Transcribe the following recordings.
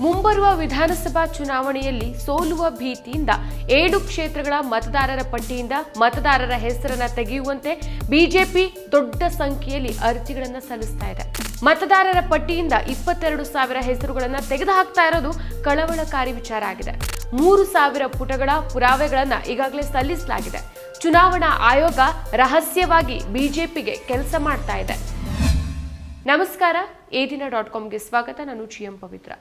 ಮುಂಬರುವ ವಿಧಾನಸಭಾ ಚುನಾವಣೆಯಲ್ಲಿ ಸೋಲುವ ಭೀತಿಯಿಂದ ಏಳು ಕ್ಷೇತ್ರಗಳ ಮತದಾರರ ಪಟ್ಟಿಯಿಂದ ಮತದಾರರ ಹೆಸರನ್ನ ತೆಗೆಯುವಂತೆ ಬಿಜೆಪಿ ದೊಡ್ಡ ಸಂಖ್ಯೆಯಲ್ಲಿ ಅರ್ಜಿಗಳನ್ನು ಸಲ್ಲಿಸ್ತಾ ಇದೆ. ಮತದಾರರ ಪಟ್ಟಿಯಿಂದ ಇಪ್ಪತ್ತೆರಡು ಸಾವಿರ ಹೆಸರುಗಳನ್ನು ತೆಗೆದುಹಾಕ್ತಾ ಇರೋದು ಕಳವಳಕಾರಿ ವಿಚಾರ ಆಗಿದೆ. ಮೂರು ಸಾವಿರ ಪುಟಗಳ ಪುರಾವೆಗಳನ್ನ ಈಗಾಗಲೇ ಸಲ್ಲಿಸಲಾಗಿದೆ. ಚುನಾವಣಾ ಆಯೋಗ ರಹಸ್ಯವಾಗಿ ಬಿಜೆಪಿಗೆ ಕೆಲಸ ಮಾಡ್ತಾ ಇದೆ. ನಮಸ್ಕಾರ ಏದಿನ ದಿನ ಡಾಟ್ ಕಾಮ್ಗೆ ಸ್ವಾಗತ. ನಾನು ಜಿ ಎಂ ಪವಿತ್ರ.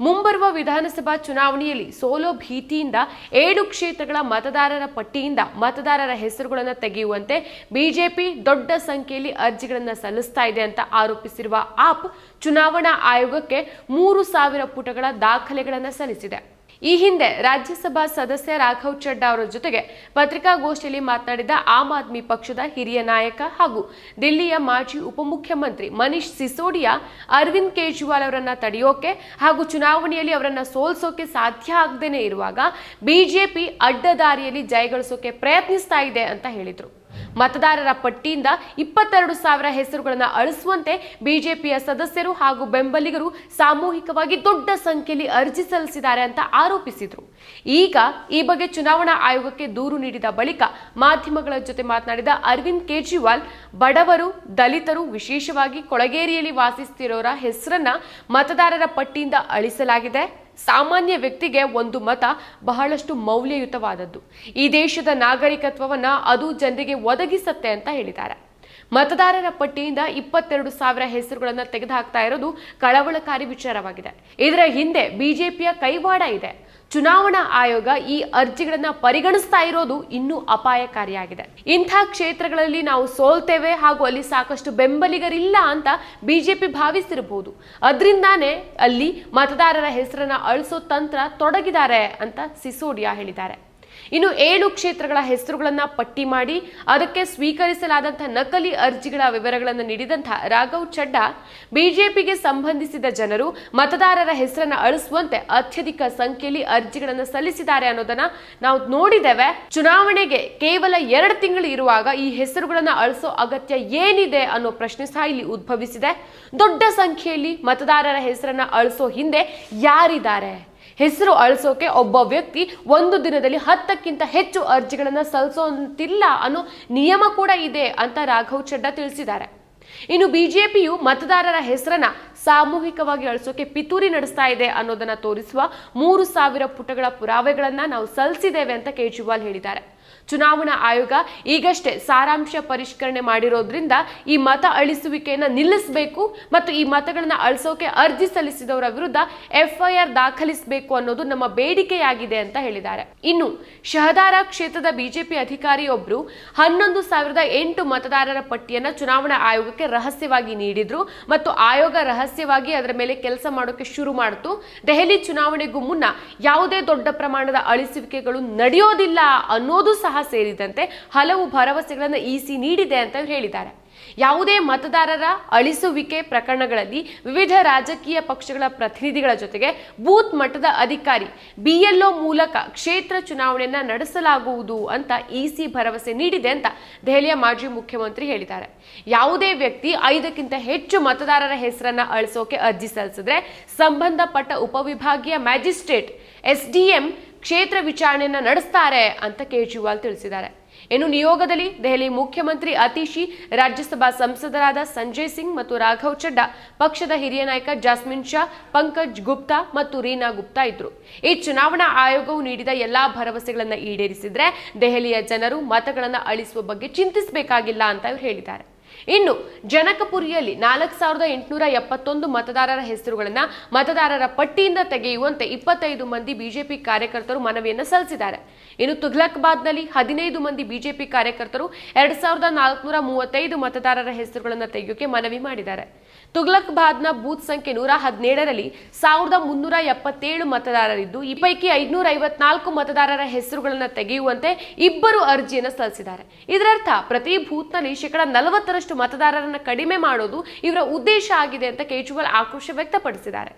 ಮುಂಬರುವ ವಿಧಾನಸಭಾ ಚುನಾವಣೆಯಲ್ಲಿ ಸೋಲೋ ಭೀತಿಯಿಂದ ಏಳು ಕ್ಷೇತ್ರಗಳ ಮತದಾರರ ಪಟ್ಟಿಯಿಂದ ಮತದಾರರ ಹೆಸರುಗಳನ್ನು ತೆಗೆಯುವಂತೆ ಬಿಜೆಪಿ ದೊಡ್ಡ ಸಂಖ್ಯೆಯಲ್ಲಿ ಅರ್ಜಿಗಳನ್ನು ಸಲ್ಲಿಸ್ತಾ ಇದೆ ಅಂತ ಆರೋಪಿಸಿರುವ ಆಪ್ ಚುನಾವಣಾ ಆಯೋಗಕ್ಕೆ ಮೂರು ಸಾವಿರ ಪುಟಗಳ ದಾಖಲೆಗಳನ್ನು ಸಲ್ಲಿಸಿದೆ. ಈ ಹಿಂದೆ ರಾಜ್ಯಸಭಾ ಸದಸ್ಯ ರಾಘವ್ ಚಡ್ಡಾ ಅವರ ಜೊತೆಗೆ ಪತ್ರಿಕಾಗೋಷ್ಠಿಯಲ್ಲಿ ಮಾತನಾಡಿದ ಆಮ್ ಆದ್ಮಿ ಪಕ್ಷದ ಹಿರಿಯ ನಾಯಕ ಹಾಗೂ ದಿಲ್ಲಿಯ ಮಾಜಿ ಉಪಮುಖ್ಯಮಂತ್ರಿ ಮನೀಶ್ ಸಿಸೋಡಿಯಾ ಅರವಿಂದ್ ಕೇಜ್ರಿವಾಲ್ ಅವರನ್ನ ತಡೆಯೋಕೆ ಹಾಗೂ ಚುನಾವಣೆಯಲ್ಲಿ ಅವರನ್ನ ಸೋಲ್ಸೋಕೆ ಸಾಧ್ಯ ಆಗದೇನೆ ಇರುವಾಗ ಬಿಜೆಪಿ ಅಡ್ಡದಾರಿಯಲ್ಲಿ ಜಯಗಳಿಸೋಕೆ ಪ್ರಯತ್ನಿಸ್ತಾ ಇದೆ ಅಂತ ಹೇಳಿದ್ರು. ಮತದಾರರ ಪಟ್ಟಿಯಿಂದ ಇಪ್ಪತ್ತೆರಡು ಸಾವಿರ ಹೆಸರುಗಳನ್ನು ಅಳಿಸುವಂತೆ ಬಿಜೆಪಿಯ ಸದಸ್ಯರು ಹಾಗೂ ಬೆಂಬಲಿಗರು ಸಾಮೂಹಿಕವಾಗಿ ದೊಡ್ಡ ಸಂಖ್ಯೆಯಲ್ಲಿ ಅರ್ಜಿ ಸಲ್ಲಿಸಿದ್ದಾರೆ ಅಂತ ಆರೋಪಿಸಿದರು. ಈಗ ಈ ಬಗ್ಗೆ ಚುನಾವಣಾ ಆಯೋಗಕ್ಕೆ ದೂರು ನೀಡಿದ ಬಳಿಕ ಮಾಧ್ಯಮಗಳ ಜೊತೆ ಮಾತನಾಡಿದ ಅರವಿಂದ್ ಕೇಜ್ರಿವಾಲ್, ಬಡವರು, ದಲಿತರು ವಿಶೇಷವಾಗಿ ಕೊಳಗೇರಿಯಲ್ಲಿ ವಾಸಿಸುತ್ತಿರೋರ ಹೆಸರನ್ನ ಮತದಾರರ ಪಟ್ಟಿಯಿಂದ ಅಳಿಸಲಾಗಿದೆ. ಸಾಮಾನ್ಯ ವ್ಯಕ್ತಿಗೆ ಒಂದು ಮತ ಬಹಳಷ್ಟು ಮೌಲ್ಯಯುತವಾದದ್ದು. ಈ ದೇಶದ ನಾಗರಿಕತ್ವವನ್ನು ಅದು ಜನರಿಗೆ ಒದಗಿಸತ್ತೆ ಅಂತ ಹೇಳಿದ್ದಾರೆ. ಮತದಾರರ ಪಟ್ಟಿಯಿಂದ ಇಪ್ಪತ್ತೆರಡು ಸಾವಿರ ಹೆಸರುಗಳನ್ನು ತೆಗೆದುಹಾಕ್ತಾ ಇರೋದು ಕಳವಳಕಾರಿ ವಿಚಾರವಾಗಿದೆ. ಇದರ ಹಿಂದೆ ಬಿಜೆಪಿಯ ಕೈವಾಡ ಇದೆ. ಚುನಾವಣಾ ಆಯೋಗ ಈ ಅರ್ಜಿಗಳನ್ನ ಪರಿಗಣಿಸ್ತಾ ಇರೋದು ಇನ್ನೂ ಅಪಾಯಕಾರಿಯಾಗಿದೆ. ಇಂಥ ಕ್ಷೇತ್ರಗಳಲ್ಲಿ ನಾವು ಸೋಲ್ತೇವೆ ಹಾಗೂ ಅಲ್ಲಿ ಸಾಕಷ್ಟು ಬೆಂಬಲಿಗರಿಲ್ಲ ಅಂತ ಬಿಜೆಪಿ ಭಾವಿಸಿರಬಹುದು ಅದರಿಂದಾನೇ ಅಲ್ಲಿ ಮತದಾರರ ಹೆಸರನ್ನ ಅಳಿಸೋ ತಂತ್ರ ತೊಡಗಿದ್ದಾರೆ ಅಂತ ಸಿಸೋಡಿಯಾ ಹೇಳಿದ್ದಾರೆ. ಇನ್ನು ಏಳು ಕ್ಷೇತ್ರಗಳ ಹೆಸರುಗಳನ್ನ ಪಟ್ಟಿ ಮಾಡಿ ಅದಕ್ಕೆ ಸ್ವೀಕರಿಸಲಾದಂತಹ ನಕಲಿ ಅರ್ಜಿಗಳ ವಿವರಗಳನ್ನು ನೀಡಿದಂತಹ ರಾಘವ್ ಚಡ್ಡಾ ಬಿಜೆಪಿಗೆ ಸಂಬಂಧಿಸಿದ ಜನರು ಮತದಾರರ ಹೆಸರನ್ನ ಅಳಿಸುವಂತೆ ಅತ್ಯಧಿಕ ಸಂಖ್ಯೆಯಲ್ಲಿ ಅರ್ಜಿಗಳನ್ನು ಸಲ್ಲಿಸಿದ್ದಾರೆ ಅನ್ನೋದನ್ನ ನಾವು ನೋಡಿದ್ದೇವೆ. ಚುನಾವಣೆಗೆ ಕೇವಲ ಎರಡು ತಿಂಗಳು ಇರುವಾಗ ಈ ಹೆಸರುಗಳನ್ನ ಅಳಿಸೋ ಅಗತ್ಯ ಏನಿದೆ ಅನ್ನೋ ಪ್ರಶ್ನೆ ಸಹ ಇಲ್ಲಿ ಉದ್ಭವಿಸಿದೆ. ದೊಡ್ಡ ಸಂಖ್ಯೆಯಲ್ಲಿ ಮತದಾರರ ಹೆಸರನ್ನ ಅಳಿಸೋ ಹಿಂದೆ ಯಾರಿದ್ದಾರೆ? ಹೆಸರು ಅಳಿಸೋಕೆ ಒಬ್ಬ ವ್ಯಕ್ತಿ ಒಂದು ದಿನದಲ್ಲಿ ಹತ್ತಕ್ಕಿಂತ ಹೆಚ್ಚು ಅರ್ಜಿಗಳನ್ನು ಸಲ್ಲಿಸೋಂತಿಲ್ಲ ಅನ್ನೋ ನಿಯಮ ಕೂಡ ಇದೆ ಅಂತ ರಾಘವ್ ಚಡ್ಡಾ ತಿಳಿಸಿದ್ದಾರೆ. ಇನ್ನು ಬಿಜೆಪಿಯು ಮತದಾರರ ಹೆಸರನ್ನ ಸಾಮೂಹಿಕವಾಗಿ ಅಳಿಸೋಕೆ ಪಿತೂರಿ ನಡೆಸ್ತಾ ಇದೆ ಅನ್ನೋದನ್ನ ತೋರಿಸುವ ಮೂರು ಸಾವಿರ ಪುಟಗಳ ಪುರಾವೆಗಳನ್ನ ನಾವು ಸಲ್ಲಿಸಿದ್ದೇವೆ ಅಂತ ಕೇಜ್ರಿವಾಲ್ ಹೇಳಿದ್ದಾರೆ. ಚುನಾವಣಾ ಆಯೋಗ ಈಗಷ್ಟೇ ಸಾರಾಂಶ ಪರಿಷ್ಕರಣೆ ಮಾಡಿರೋದ್ರಿಂದ ಈ ಮತ ಅಳಿಸುವಿಕೆಯನ್ನು ನಿಲ್ಲಿಸಬೇಕು ಮತ್ತು ಈ ಮತಗಳನ್ನು ಅಳಿಸೋಕೆ ಅರ್ಜಿ ಸಲ್ಲಿಸಿದವರ ವಿರುದ್ಧ ಎಫ್ಐಆರ್ ದಾಖಲಿಸಬೇಕು ಅನ್ನೋದು ನಮ್ಮ ಬೇಡಿಕೆಯಾಗಿದೆ ಅಂತ ಹೇಳಿದ್ದಾರೆ. ಇನ್ನು ಶಹದಾರ ಕ್ಷೇತ್ರದ ಬಿಜೆಪಿ ಅಧಿಕಾರಿಯೊಬ್ಬರು ಹನ್ನೊಂದು ಸಾವಿರದ ಎಂಟು ಮತದಾರರ ಪಟ್ಟಿಯನ್ನು ಚುನಾವಣಾ ಆಯೋಗಕ್ಕೆ ರಹಸ್ಯವಾಗಿ ನೀಡಿದ್ರು ಮತ್ತು ಆಯೋಗ ರಹಸ್ಯವಾಗಿ ಅದರ ಮೇಲೆ ಕೆಲಸ ಮಾಡೋಕೆ ಶುರು ಮಾಡಿತು. ದೆಹಲಿ ಚುನಾವಣೆಗೂ ಮುನ್ನ ಯಾವುದೇ ದೊಡ್ಡ ಪ್ರಮಾಣದ ಅಳಿಸುವಿಕೆಗಳು ನಡೆಯೋದಿಲ್ಲ ಅನ್ನೋದು ಸಹ ಸೇರಿದಂತೆ ಹಲವು ಭರವಸೆಗಳನ್ನು ಇಸಿ ನೀಡಿದೆ ಅಂತ ಹೇಳಿದ್ದಾರೆ. ಯಾವುದೇ ಮತದಾರರ ಅಳಿಸುವಿಕೆ ಪ್ರಕರಣಗಳಲ್ಲಿ ವಿವಿಧ ರಾಜಕೀಯ ಪಕ್ಷಗಳ ಪ್ರತಿನಿಧಿಗಳ ಜೊತೆಗೆ ಬೂತ್ ಮಟ್ಟದ ಅಧಿಕಾರಿ, ಬಿಎಲ್ಒ ಮೂಲಕ ಕ್ಷೇತ್ರ ಚುನಾವಣೆಯನ್ನ ನಡೆಸಲಾಗುವುದು ಅಂತ ಇಸಿ ಭರವಸೆ ನೀಡಿದೆ ಅಂತ ದೆಹಲಿಯ ಮಾಜಿ ಮುಖ್ಯಮಂತ್ರಿ ಹೇಳಿದ್ದಾರೆ. ಯಾವುದೇ ವ್ಯಕ್ತಿ ಐದಕ್ಕಿಂತ ಹೆಚ್ಚು ಮತದಾರರ ಹೆಸರನ್ನ ಅಳಿಸೋಕೆ ಅರ್ಜಿ ಸಲ್ಲಿಸಿದ್ರೆ ಸಂಬಂಧಪಟ್ಟ ಉಪವಿಭಾಗೀಯ ಮ್ಯಾಜಿಸ್ಟ್ರೇಟ್ ಎಸ್ಡಿಎಂ ಕ್ಷೇತ್ರ ವಿಚಾರಣೆಯನ್ನು ನಡೆಸ್ತಾರೆ ಅಂತ ಕೇಜ್ರಿವಾಲ್ ತಿಳಿಸಿದ್ದಾರೆ. ಇನ್ನು ನಿಯೋಗದಲ್ಲಿ ದೆಹಲಿ ಮುಖ್ಯಮಂತ್ರಿ ಅತಿಶಿ, ರಾಜ್ಯಸಭಾ ಸಂಸದರಾದ ಸಂಜಯ್ ಸಿಂಗ್ ಮತ್ತು ರಾಘವ್ ಚಡ್ಡಾ, ಪಕ್ಷದ ಹಿರಿಯ ನಾಯಕ ಜಾಸ್ಮಿನ್ ಶಾ, ಪಂಕಜ್ ಗುಪ್ತಾ ಮತ್ತು ರೀನಾ ಗುಪ್ತಾ ಇದ್ರು. ಈ ಚುನಾವಣಾ ಆಯೋಗವು ನೀಡಿದ ಎಲ್ಲಾ ಭರವಸೆಗಳನ್ನು ಈಡೇರಿಸಿದ್ರೆ ದೆಹಲಿಯ ಜನರು ಮತಗಳನ್ನು ಅಳಿಸುವ ಬಗ್ಗೆ ಚಿಂತಿಸಬೇಕಾಗಿಲ್ಲ ಅಂತ ಇವರು ಹೇಳಿದ್ದಾರೆ. ಇನ್ನು ಜನಕಪುರಿಯಲ್ಲಿ ನಾಲ್ಕು ಸಾವಿರದ ಎಂಟುನೂರ ಎಪ್ಪತ್ತೊಂದು ಮತದಾರರ ಹೆಸರುಗಳನ್ನ ಮತದಾರರ ಪಟ್ಟಿಯಿಂದ ತೆಗೆಯುವಂತೆ ಇಪ್ಪತ್ತೈದು ಮಂದಿ ಬಿಜೆಪಿ ಕಾರ್ಯಕರ್ತರು ಮನವಿಯನ್ನು ಸಲ್ಲಿಸಿದ್ದಾರೆ. ಇನ್ನು ತುಘಲಕ್ಬಾದ್ನಲ್ಲಿ ಹದಿನೈದು ಮಂದಿ ಬಿಜೆಪಿ ಕಾರ್ಯಕರ್ತರು ಎರಡ್ ಸಾವಿರದ ನಾಲ್ಕುನೂರ ಮೂವತ್ತೈದು ಮತದಾರರ ಹೆಸರುಗಳನ್ನು ತೆಗೆಯೋಕೆ ಮನವಿ ಮಾಡಿದ್ದಾರೆ. ತುಗ್ಲಕ್ಬಾದ್ನ ಬೂತ್ ಸಂಖ್ಯೆ ನೂರ ಹದಿನೇಳರಲ್ಲಿ ಸಾವಿರದ ಮುನ್ನೂರ ಎಪ್ಪತ್ತೇಳು ಮತದಾರರಿದ್ದು, ಈ ಪೈಕಿ ಐದುನೂರ ಐವತ್ನಾಲ್ಕು ಮತದಾರರ ಹೆಸರುಗಳನ್ನು ತೆಗೆಯುವಂತೆ ಇಬ್ಬರು ಅರ್ಜಿಯನ್ನು ಸಲ್ಲಿಸಿದ್ದಾರೆ. ಇದರರ್ಥ, ಪ್ರತಿ ಬೂತ್ನಲ್ಲಿ ಶೇಕಡ ನಲವತ್ತರಷ್ಟು ಮತದಾರರನ್ನ ಕಡಿಮೆ ಮಾಡೋದು ಇವರ ಉದ್ದೇಶ ಆಗಿದೆ ಅಂತ ಕೇಜ್ರಿವಾಲ್ ಆಕ್ರೋಶ ವ್ಯಕ್ತಪಡಿಸಿದ್ದಾರೆ.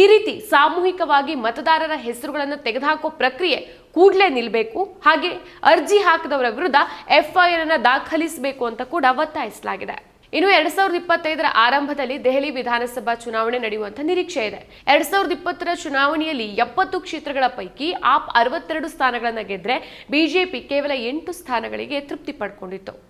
ಈ ರೀತಿ ಸಾಮೂಹಿಕವಾಗಿ ಮತದಾರರ ಹೆಸರುಗಳನ್ನು ತೆಗೆದುಹಾಕೋ ಪ್ರಕ್ರಿಯೆ ಕೂಡಲೇ ನಿಲ್ಲಬೇಕು ಹಾಗೆ ಅರ್ಜಿ ಹಾಕಿದವರ ವಿರುದ್ಧ ಎಫ್ಐಆರ್ ಅನ್ನು ದಾಖಲಿಸಬೇಕು ಅಂತ ಕೂಡ ಒತ್ತಾಯಿಸಲಾಗಿದೆ. ಇನ್ನು ಎರಡ್ ಸಾವಿರದ ಇಪ್ಪತ್ತೈದರ ಆರಂಭದಲ್ಲಿ ದೆಹಲಿ ವಿಧಾನಸಭಾ ಚುನಾವಣೆ ನಡೆಯುವಂತ ನಿರೀಕ್ಷೆ ಇದೆ. ಎರಡ್ ಸಾವಿರದ ಇಪ್ಪತ್ತರ ಚುನಾವಣೆಯಲ್ಲಿ ಎಪ್ಪತ್ತು ಕ್ಷೇತ್ರಗಳ ಪೈಕಿ ಆಪ್ ಅರವತ್ತೆರಡು ಸ್ಥಾನಗಳನ್ನು ಗೆದ್ರೆ ಬಿಜೆಪಿ ಕೇವಲ ಎಂಟು ಸ್ಥಾನಗಳಿಗೆ ತೃಪ್ತಿ ಪಡ್ಕೊಂಡಿತ್ತು.